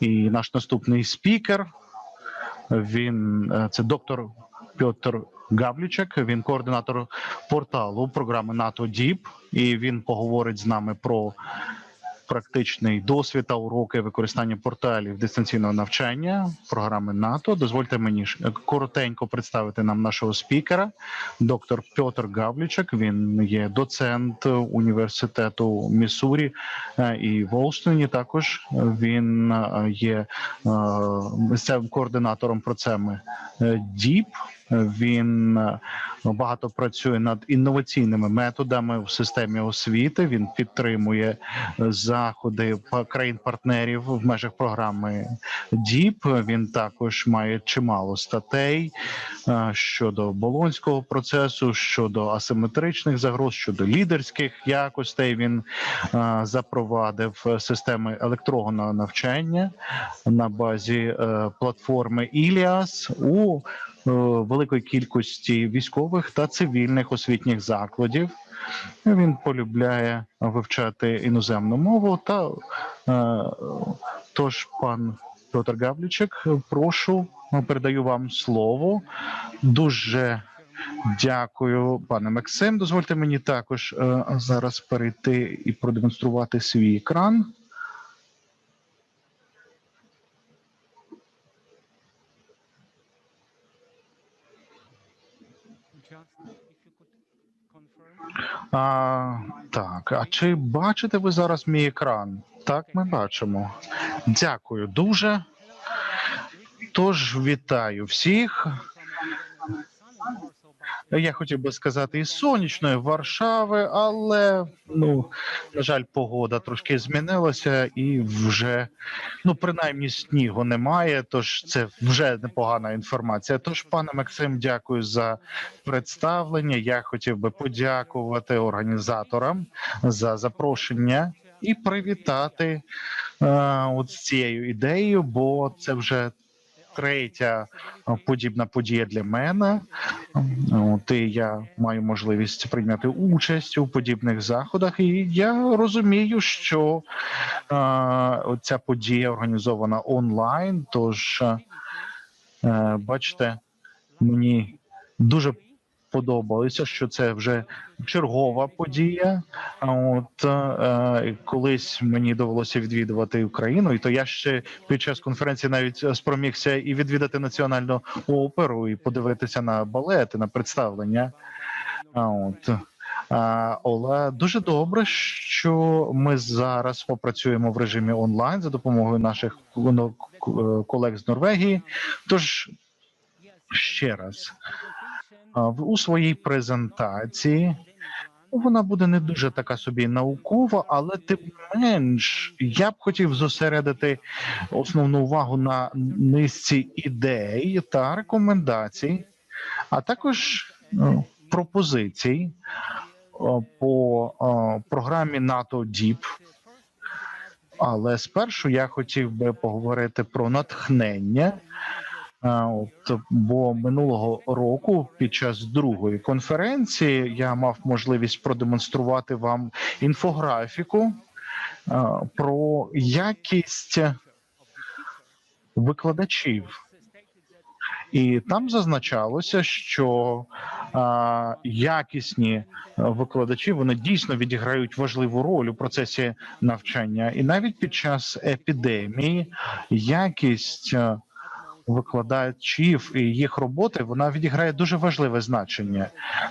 І наш наступний спікер він е, це доктор Петр Гавлічек. Він координатор порталу програми НАТО ДІП, і він поговорить з нами про практичний досвід та уроки використання порталів дистанційного навчання програми НАТО. Дозвольте мені е, коротенько представити нам нашого спікера, доктор Петр Гавлічек. Він є доцент університету Міссурі е, і в. Також він е, є місцевим координатором процеми ДІП. Він е, багато працює над інноваційними методами в системі освіти. Він підтримує е, заходи країн-партнерів в межах програми ДІП. Він також має чимало статей е, щодо болонського процесу, щодо асиметричних загроз, щодо лідерських якостей. Він запровадив системи електронного навчання на базі платформи Іліас у великої кількості військових та цивільних освітніх закладів. Він полюбляє вивчати іноземну мову. Та е, тож, пан Петр Гавлічик, прошу передаю вам слово. Дуже дякую, пане Максим. Дозвольте мені також е, зараз перейти і продемонструвати свій екран. А, так, а чи бачите ви зараз мій екран? Так, ми бачимо. Дякую дуже. Тож вітаю всіх. Я хотів би сказати із сонячної Варшави, але ну на жаль, погода трошки змінилася, і вже ну принаймні снігу немає. Тож це вже непогана інформація. Тож, пане Максим, дякую за представлення. Я хотів би подякувати організаторам за запрошення і привітати е, от з цією ідеєю, бо це вже третя е, подібна подія для мене. От і я маю можливість прийняти участь у подібних заходах, і я розумію, що е, ця подія організована онлайн. Тож, е, бачите, мені дуже подобалося, що це вже чергова подія. От е, колись мені довелося відвідувати Україну, і то я ще під час конференції навіть спромігся і відвідати національну оперу, і подивитися на балети, на представлення. От. А, Але дуже добре, що ми зараз попрацюємо в режимі онлайн за допомогою наших колег з Норвегії. Тож ще раз у своїй презентації вона буде не дуже така собі наукова, але тим менш я б хотів зосередити основну увагу на низці ідей та рекомендацій, а також е, пропозицій е, по е, програмі НАТО ДІП. Але спершу я хотів би поговорити про натхнення. От, бо минулого року, під час другої конференції, я мав можливість продемонструвати вам інфографіку про якість викладачів. І там зазначалося, що а, якісні викладачі вони дійсно відіграють важливу роль у процесі навчання, і навіть під час епідемії якість викладачів і їх роботи вона відіграє дуже важливе значення.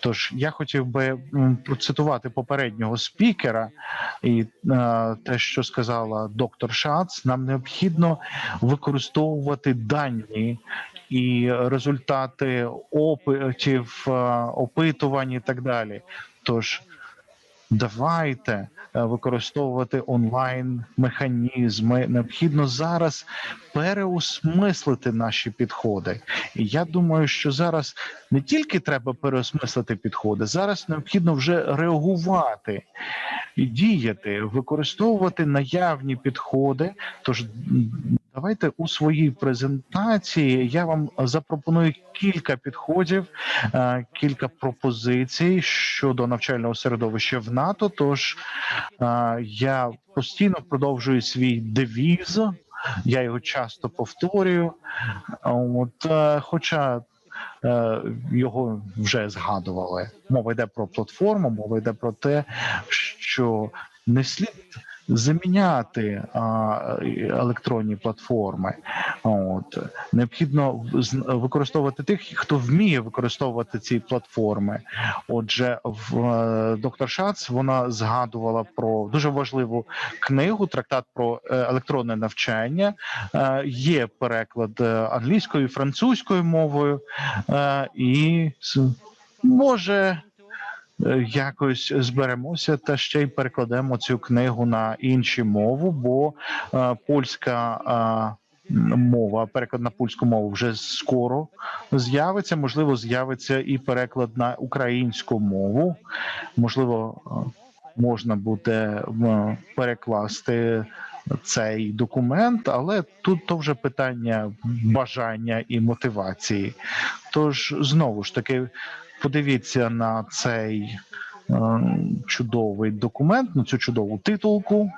Тож я хотів би процитувати попереднього спікера, і е, те, що сказала доктор Шац, нам необхідно використовувати дані і результати опитів, е, опитувань і так далі. Тож давайте е, використовувати онлайн механізми. Необхідно зараз переосмислити наші підходи. І я думаю, що зараз не тільки треба переосмислити підходи, зараз необхідно вже реагувати діяти, використовувати наявні підходи. Тож давайте у своїй презентації я вам запропоную кілька підходів, е, кілька пропозицій щодо навчального середовища в НАТО. Тож е, я постійно продовжую свій девіз. Я його часто повторюю. От, е, хоча його вже згадували. Мова йде про платформу, мова йде про те, що не слід заміняти електронні платформи. От необхідно використовувати тих, хто вміє використовувати ці платформи. Отже, в е, доктор Шац вона згадувала про дуже важливу книгу, трактат про е, електронне навчання. Е, Є переклад англійською, і французькою мовою, і може. Е, Якось зберемося та ще й перекладемо цю книгу на інші мову, бо е, польська е, мова, переклад на польську мову вже скоро з'явиться. Можливо, з'явиться і переклад на українську мову. Можливо, можна буде перекласти цей документ, але тут то вже питання бажання і мотивації. Тож знову ж таки, подивіться на цей е, чудовий документ, на цю чудову титулку,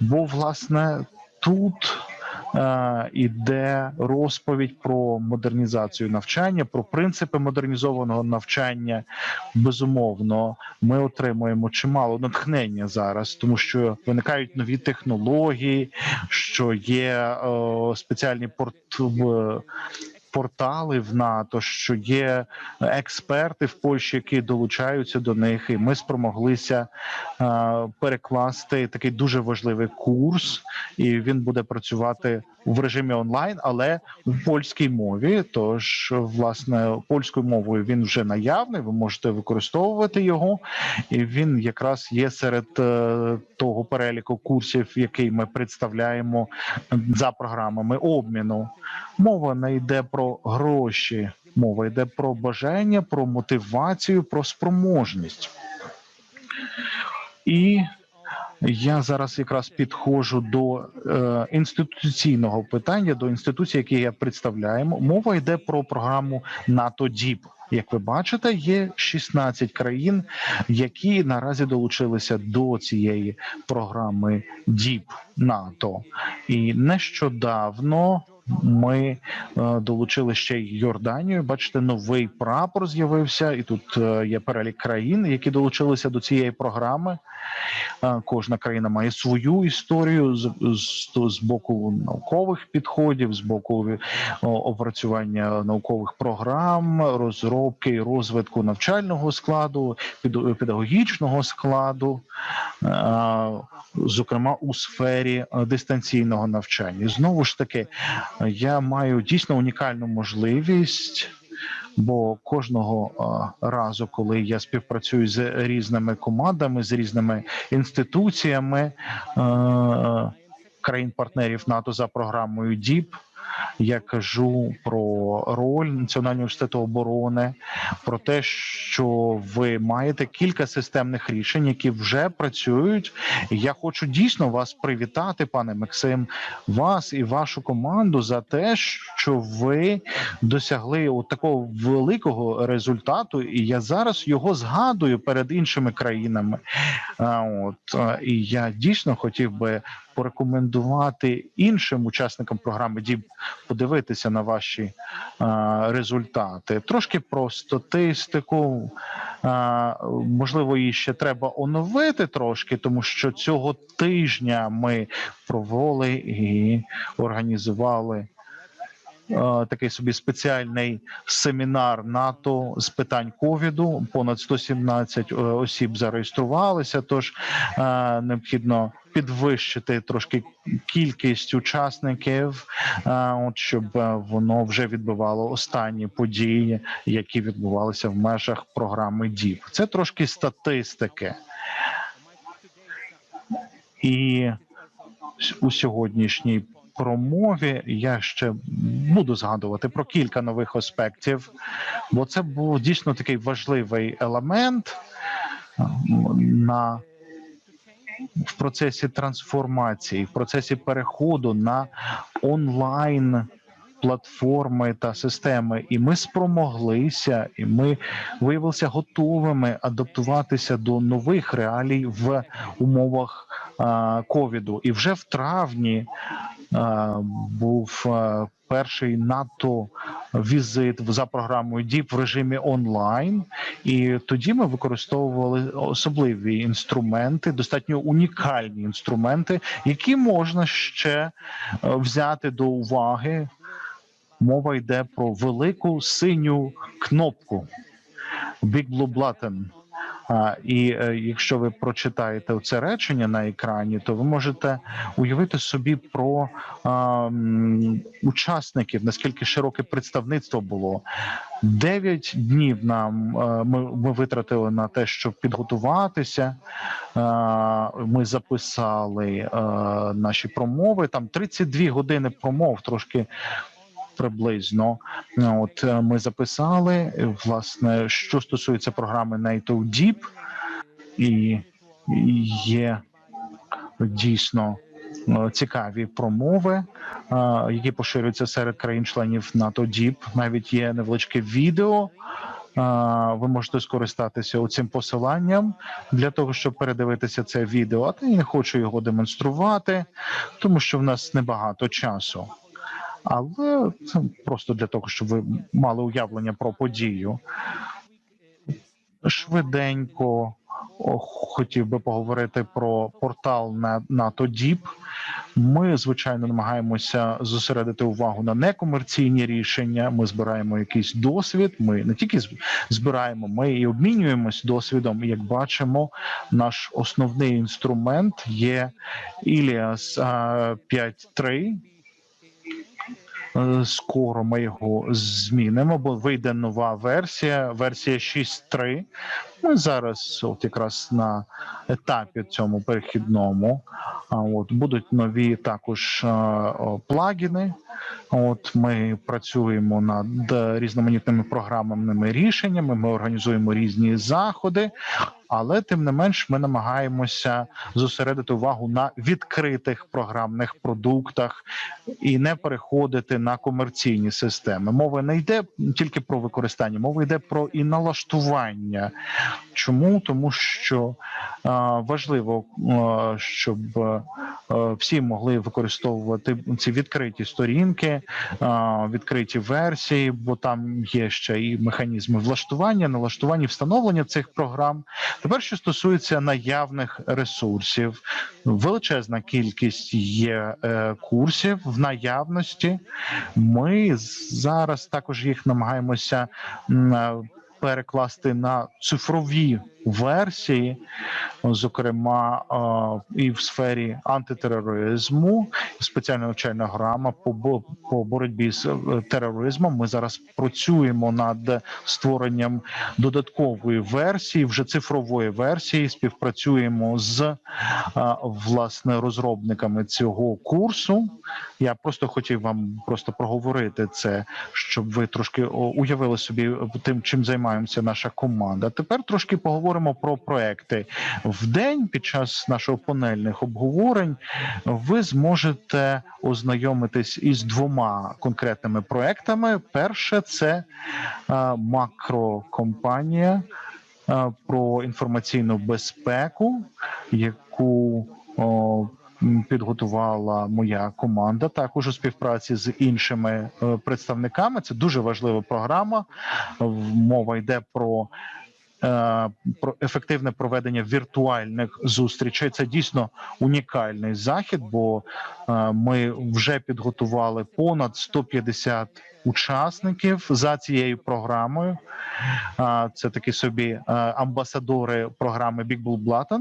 бо власне тут. е, Іде розповідь про модернізацію навчання, про принципи модернізованого навчання. Безумовно, ми отримуємо чимало натхнення зараз, тому що виникають нові технології, що є е, спеціальні порт портали в НАТО, що є експерти в Польщі, які долучаються до них, і ми спромоглися е, перекласти такий дуже важливий курс, і він буде працювати в режимі онлайн, але в польській мові. Тож, власне, польською мовою він вже наявний. Ви можете використовувати його, і він якраз є серед е, того переліку курсів, який ми представляємо за програмами обміну. Мова не йде про гроші, мова йде про бажання, про мотивацію, про спроможність. І я зараз якраз підходжу до е, інституційного питання, до інституції, які я представляємо. Мова йде про програму НАТО ДІП. Як ви бачите, є 16 країн, які наразі долучилися до цієї програми ДІП НАТО. І нещодавно ми е, долучили ще й Йорданію. Бачите, новий прапор з'явився, і тут е, є перелік країн, які долучилися до цієї програми. Е, Кожна країна має свою історію з, з, з боку наукових підходів, з боку опрацювання наукових програм, розробки і розвитку навчального складу, пед- педагогічного складу, зокрема у сфері е, дистанційного навчання. Знову ж таки, я маю дійсно унікальну можливість. Бо кожного разу, коли я співпрацюю з різними командами, з різними інституціями е, країн-партнерів НАТО за програмою ДІП, я кажу про роль Національного університету оборони, про те, що ви маєте кілька системних рішень, які вже працюють. Я хочу дійсно вас привітати, пане Максим, вас і вашу команду за те, що ви досягли от такого великого результату, і я зараз його згадую перед іншими країнами. От і я дійсно хотів би порекомендувати іншим учасникам програми ДІБ подивитися на ваші а, результати. Трошки про статистику. А, можливо, її ще треба оновити трошки, тому що цього тижня ми провели і організували такий собі спеціальний семінар НАТО з питань ковіду. Понад 117 е, осіб зареєструвалися. Тож е, необхідно підвищити трошки кількість учасників, е, от щоб е, воно вже відбивало останні події, які відбувалися в межах програми ДІП. Це трошки статистики. І у сьогоднішній промові я ще буду згадувати про кілька нових аспектів, бо це був дійсно такий важливий елемент на в процесі трансформації, в процесі переходу на онлайн платформи та системи, і ми спромоглися, і ми виявилися готовими адаптуватися до нових реалій в умовах ковіду. І вже в травні був перший НАТО візит за програмою ДІП в режимі онлайн, і тоді ми використовували особливі інструменти, достатньо унікальні інструменти, які можна ще е, взяти до уваги. Мова йде про велику синю кнопку Big Blue Button. І е, якщо ви прочитаєте це речення на екрані, то ви можете уявити собі про учасників, наскільки широке представництво було. Дев'ять днів нам е, ми, ми витратили на те, щоб підготуватися. Ми записали е, наші промови. Там 32 години промов, трошки приблизно. От е, ми записали е, власне, що стосується програми NATO Deep, і є дійсно е, цікаві промови, які поширюються серед країн-членів НАТО Deep. Навіть є невеличке відео. Ви можете скористатися цим посиланням для того, щоб передивитися це відео. А я не хочу його демонструвати, тому що в нас небагато часу. Але це просто для того, щоб ви мали уявлення про подію. Швиденько хотів би поговорити про портал на НАТО Діп. Ми звичайно намагаємося зосередити увагу на некомерційні рішення. Ми збираємо якийсь досвід. Ми не тільки збираємо, ми і обмінюємось досвідом. Як бачимо, наш основний інструмент є а, 5.3. Е, Скоро ми його змінимо, бо вийде нова версія, версія 6.3. Ми зараз, от якраз на етапі цьому перехідному. От будуть нові також е, плагіни. От ми працюємо над е, різноманітними програмними рішеннями. Ми організуємо різні заходи, але тим не менш ми намагаємося зосередити увагу на відкритих програмних продуктах і не переходити на комерційні системи. Мова не йде тільки про використання, мова йде про і налаштування. Чому? Тому що е, важливо, е, щоб е, всі могли використовувати ці відкриті сторінки, е, відкриті версії, бо там є ще і механізми влаштування, налаштування, встановлення цих програм. Тепер, що стосується наявних ресурсів, величезна кількість є е, курсів в наявності. Ми зараз також їх намагаємося перекласти на цифрові версії, зокрема і в сфері антитероризму, спеціальна навчальна грама по боротьбі з е, тероризмом. Ми зараз працюємо над створенням додаткової версії, вже цифрової версії. Співпрацюємо з е, власне розробниками цього курсу. Я просто хотів вам просто проговорити це, щоб ви трошки уявили собі тим, чим займаємося наша команда. Тепер трошки поговоримо про проекти. В день під час нашого панельних обговорень ви зможете ознайомитись із двома конкретними проектами. Перше це е, макрокомпанія е, про інформаційну безпеку, яку підготувала моя команда, також у співпраці з іншими е, представниками. Це дуже важлива програма. Мова йде про. е, Про ефективне проведення віртуальних зустрічей це дійсно унікальний захід, бо е, ми вже підготували понад 150 учасників за цією програмою. Це такі собі е, амбасадори програми Big Blue Button.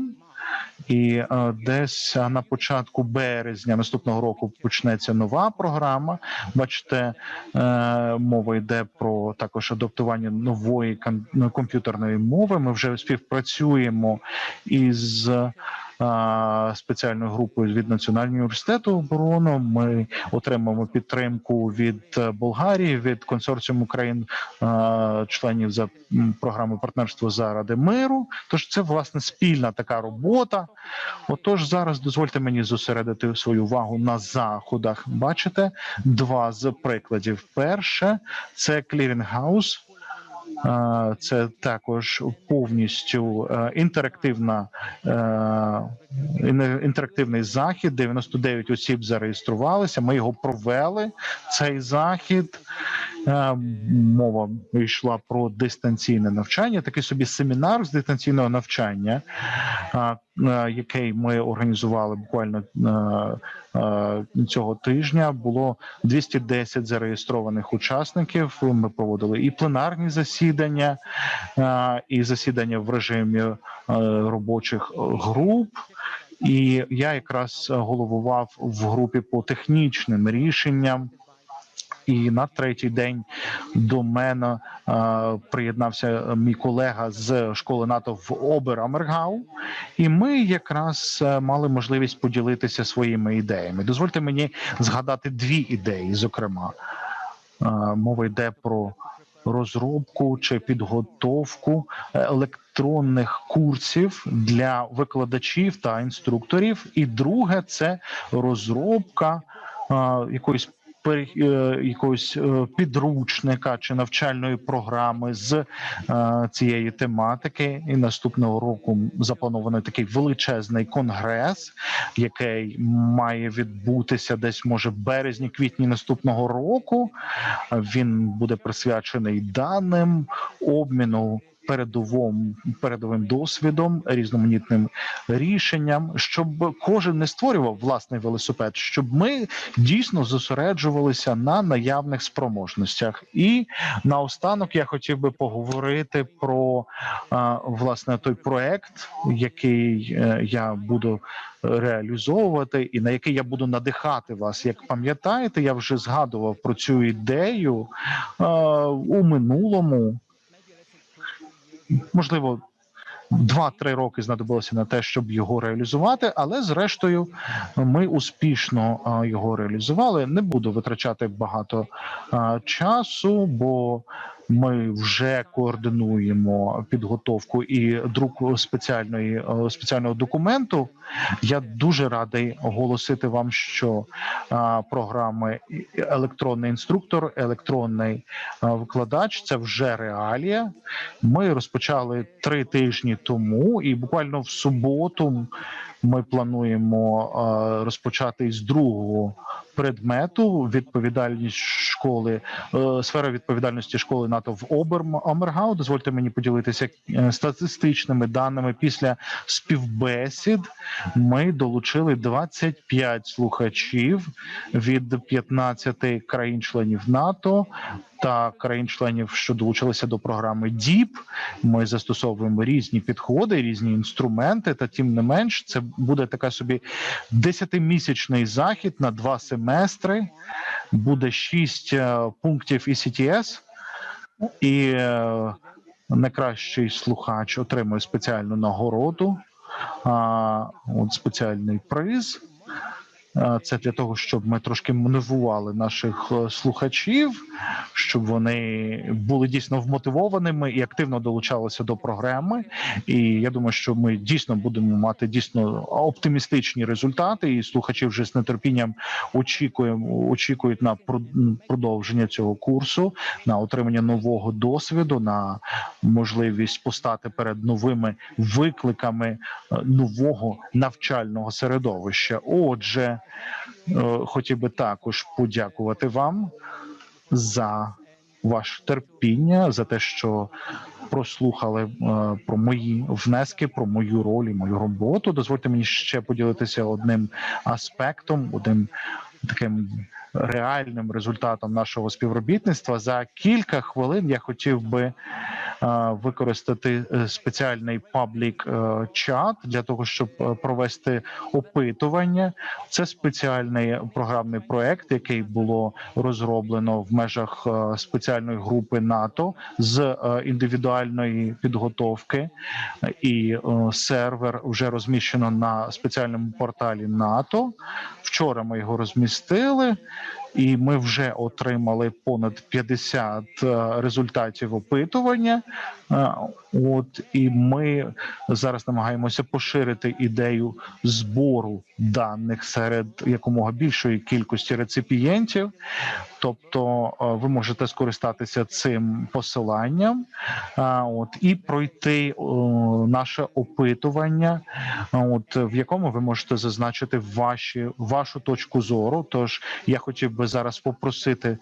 І е, десь на початку березня наступного року почнеться нова програма. Бачите, е, мова йде про також адаптування нової комп'ютерної мови. Ми вже співпрацюємо із спеціальною групою від Національного університету оборони. Ми отримаємо підтримку від е, Болгарії, від консорціуму країн членів за програми партнерства заради миру. Тож це власне спільна така робота. Отож, зараз дозвольте мені зосередити свою увагу на заходах. Бачите, два з прикладів. Перше це клірінгаус. Це також повністю е, інтерактивна е, ін- інтерактивний захід. 99 осіб зареєструвалися. Ми його провели. Цей захід мова йшла про дистанційне навчання. Такий собі семінар з дистанційного навчання, е, який ми організували буквально е, е, цього тижня. Було 210 зареєстрованих учасників. Ми проводили і пленарні засідання, е, і засідання в режимі е, робочих груп. І я якраз головував в групі по технічним рішенням. І на третій день до мене е, приєднався мій колега з школи НАТО в Оберамергау, і ми якраз е, мали можливість поділитися своїми ідеями. Дозвольте мені згадати дві ідеї. Зокрема, Е, мова йде про розробку чи підготовку електронних курсів для викладачів та інструкторів. І друге це розробка е, якоїсь якогось е, підручника чи навчальної програми з е, цієї тематики. І наступного року запланований такий величезний конгрес, який має відбутися десь може березні, квітні наступного року. Він буде присвячений даним обміну. Передовим передовим досвідом, різноманітним рішенням, щоб кожен не створював власний велосипед, щоб ми дійсно зосереджувалися на наявних спроможностях. І наостанок я хотів би поговорити про власне той проект, який е, я буду реалізовувати, і на який я буду надихати вас. Як пам'ятаєте, я вже згадував про цю ідею у минулому. Можливо, два-три роки знадобилося на те, щоб його реалізувати, але зрештою ми успішно його реалізували. Не буду витрачати багато часу, бо ми вже координуємо підготовку і друк спеціальної е, спеціального документу. Я дуже радий оголосити вам, що програми електронний інструктор, електронний викладач це вже реалія. Ми розпочали три тижні тому, і буквально в суботу ми плануємо е, розпочати із другого предмету відповідальність школи, е, сфера відповідальності школи НАТО в Оберм. Дозвольте мені поділитися е, статистичними даними. Після співбесід ми долучили 25 слухачів від 15 країн-членів НАТО та країн-членів, що долучилися до програми ДІП. Ми застосовуємо різні підходи, різні інструменти. Та тим не менш, це буде така собі десятимісячний захід на два семестри. Буде шість е, пунктів ECTS, і е, найкращий слухач отримує спеціальну нагороду, от спеціальний приз. Це для того, щоб ми трошки мотивували наших е, слухачів, щоб вони були дійсно вмотивованими і активно долучалися до програми. І я думаю, що ми дійсно будемо мати дійсно оптимістичні результати. І слухачі вже з нетерпінням очікуємо, очікують на продовження цього курсу, на отримання нового досвіду, на можливість постати перед новими викликами е, нового навчального середовища. Отже, хотів би також подякувати вам за ваше терпіння, за те, що прослухали е, про мої внески, про мою роль і мою роботу. Дозвольте мені ще поділитися одним аспектом, одним таким реальним результатом нашого співробітництва. За кілька хвилин я хотів би е, використати е, спеціальний паблік е, чат для того, щоб е, провести опитування. Це спеціальний програмний проект, який було розроблено в межах е, спеціальної групи НАТО з е, індивідуальної підготовки, і е, сервер вже розміщено на спеціальному порталі НАТО. Вчора ми його розмістили. І ми вже отримали понад 50 е, результатів опитування. Е, От і ми зараз намагаємося поширити ідею збору даних серед якомога більшої кількості реципієнтів. Тобто, е, ви можете скористатися цим посиланням, от і пройти наше опитування, от в якому ви можете зазначити ваші вашу точку зору. Тож я хотів би зараз попросити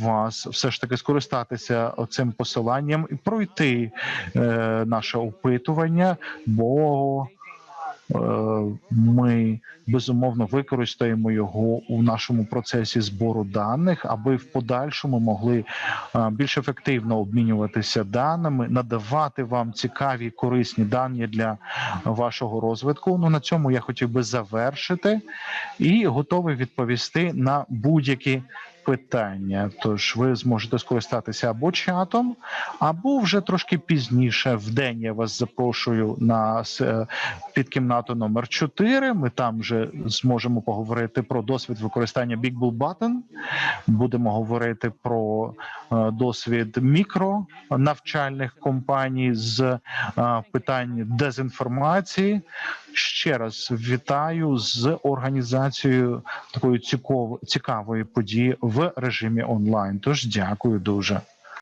вас все ж таки скористатися цим посиланням і пройти е, наше опитування, бо ми безумовно використаємо його у нашому процесі збору даних, аби в подальшому могли е, більш ефективно обмінюватися даними, надавати вам цікаві корисні дані для вашого розвитку. Ну на цьому я хотів би завершити і готовий відповісти на будь-які питання. Тож ви зможете скористатися або чатом, або вже трошки пізніше в день я вас запрошую на е, під кімнату номер 4. Ми там вже зможемо поговорити про досвід використання Big Bull Button. Будемо говорити про е, досвід мікро навчальних компаній з е, питань дезінформації. Ще раз вітаю з організацією такої цікавої події в режимі онлайн. Тож дякую дуже.